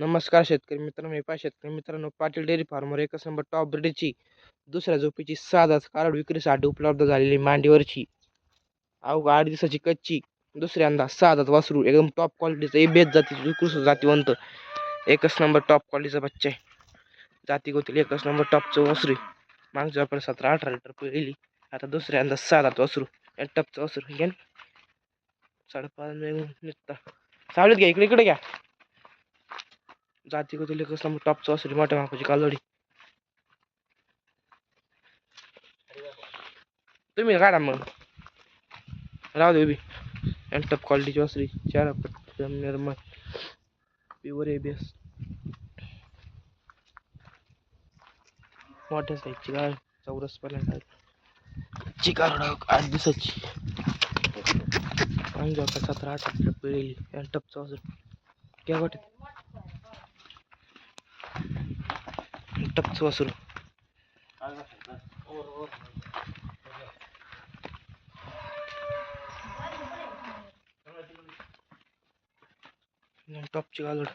नमस्कार शेतकरी मित्रांनो मी पा शेतकरी मित्रांनो पाटील डेअरी फार्मर एकच नंबर टॉप ब्रिडची दुसऱ्या झोपीची साधाच कारड विक्रीसाठी उपलब्ध झालेली मांडीवरची. अवघा आठ दिवसाची कच्ची दुसऱ्यांदा साधाच वासरू एकदम टॉप क्वालिटीचं ए बेत जाती उत्कृष्ट जातीवंत. एकच नंबर टॉप क्वालिटीचा बच्चा आहे. जाती गोतील एकच नंबर टॉपचं वासरू मागच्या आपण सतरा अठरा लिटर पहिली आता दुसऱ्यांदा साधाच वासरू या टपचं वासरू. घ्या साडेपाच निघता सावलीत घ्या इकडे इकडे घ्या. जाती को कसला कसं टॉपचं असली मोठ्या मापाची कालोडी तुम्ही काढा मग. राहू दे उभी. आणि टप क्वालिटीची वसरी चार पट निर्मळ प्युअर ए एस मोठ्या साईजची गाय चौरस पर्यंत चिकार आठ दिवसाची. आणि जवळ सतरा अठरा लिटर पिळलेली आणि टपचं क्या वाटत? टपचं वासरू टॉपची घालूड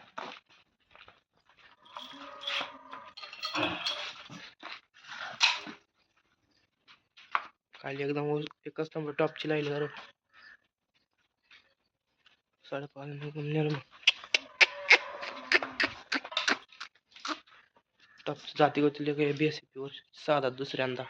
खाली एकदम उ- एकच नंबर टॉपची लाईन करून साडेपाच निघून टॉप जाती गोतील बी एस पी साधा दुसऱ्यांदा